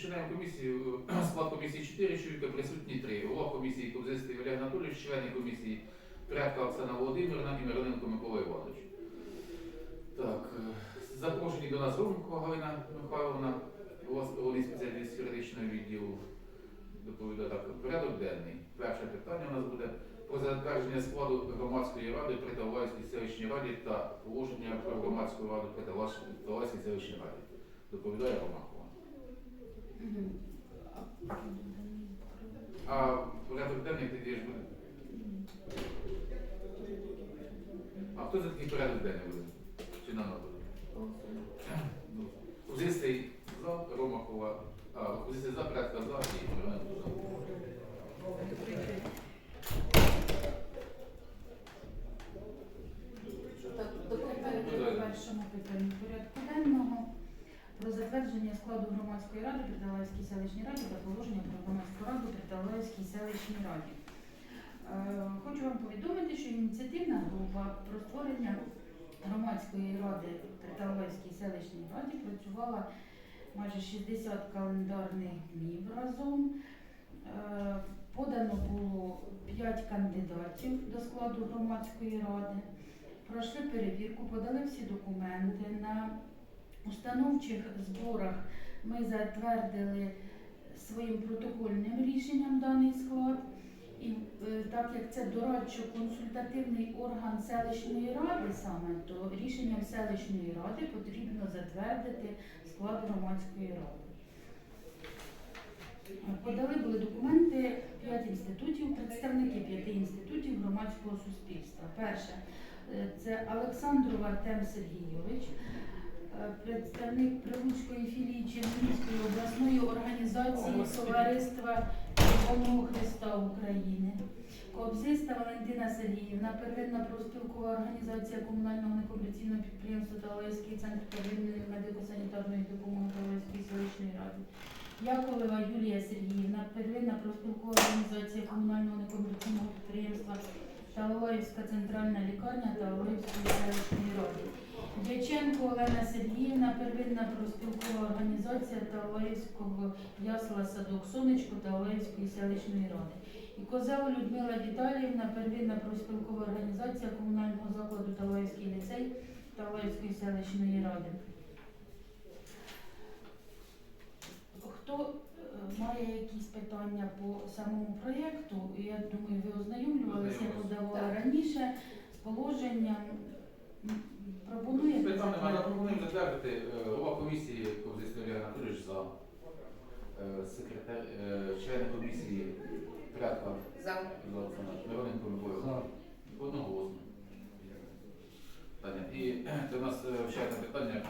Починаємо комісію. Склад комісії 4 чоловіка, присутні 3. Голова комісії Ковзистий Олег Анатолійович, члени комісії Прядка Оксана Володимирівна і Мироненко Микола Іванович. Так, е, запрошені до нас Ромко Галина Михайловна, головний спеціаліст юридичного відділу. Доповідає так, порядок денний. Перше питання у нас буде про затвердження складу громадської ради при Тавлайській селищній раді та положення про громадську раду при Тавлайській- селищній раді. Доповідає Ромахова. Мгм. А порядок денний тоді ж буде. А хто за такий порядок денний буде? Чи на? Ну, Кузистий за, Ромахова, а Кузистий за, порядка за і за. Тепер першому питанню порядку денного про затвердження складу громадської ради при Далайській селищній раді та положення про громадську раду при Далайській селищній раді. Е, Хочу вам повідомити, що ініціативна група про створення громадської ради при Далайській селищній раді працювала майже 60 календарних днів разом. Е, Подано було 5 кандидатів до складу громадської ради пройшли перевірку, подали всі документи. На установчих зборах ми затвердили своїм протокольним рішенням даний склад. І е, так як це дорадчо-консультативний орган селищної ради саме, то рішенням селищної ради потрібно затвердити склад громадської ради. Подали були документи 5 інститутів, представники 5 інститутів громадського суспільства. Перше Е, Це Олександров Артем Сергійович, е, представник Прилуцької філії Чернігівської обласної організації Товариства Червоного Христа України. Кобзиста Валентина Сергіївна, первинна профспілкова організація комунального некомерційного підприємства Талайський центр первинної медико-санітарної допомоги Талайської селищної ради. Яковлева Юлія Сергіївна, первинна профспілкова організація комунального некомерційного підприємства Талаївська центральна лікарня Талаївської селищної ради. Дяченко Олена Сергіївна, первинна профспілкова організація Талаївського ясла садок Сонечко Талаївської селищної ради. І Козел Людмила Віталіївна, первинна профспілкова організація комунального закладу Талаївський ліцей Талаївської селищної ради. Хто е, має якісь питання по самому проєкту, я думаю, ви ознайомлювалися, я подавала раніше з положенням. М, Пропонуєте Питань немає. затвердити? Пропонуємо затвердити е, голова комісії Ковзистий Олег Анатолійович за е, секретар, е, члени комісії Прядка За. Мироненко Микола. Одноголосно. Питання. І це у нас ще одне питання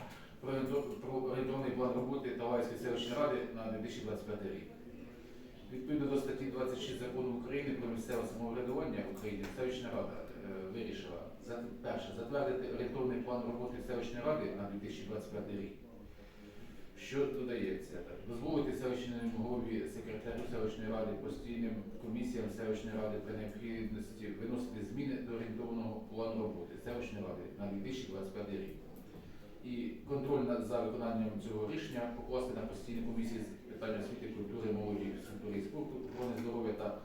про орієнтовний план роботи Талайської селищної ради на 2025 рік. Відповідно до статті 26 закону України про місцеве самоврядування України, селищна рада вирішила перше затвердити орієнтовний план роботи селищної ради на 2025 рік. Що додається? Дозволити селищному голові секретарю селищної ради постійним комісіям селищної ради при необхідності виносити зміни до орієнтовного плану роботи селищної ради на 2025 рік. І контроль над за виконанням цього рішення покласти на постійні комісії з питань освіти, культури, молоді, культури і спорту, охорони здоров'я та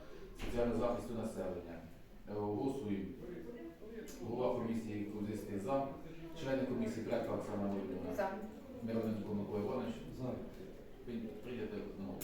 соціального захисту населення. Голосуємо. Голова комісії Кузицький за. Члени комісії Крека Оксана Володимирівна. Мироненко Микола Іванович. За. Прийдете одного.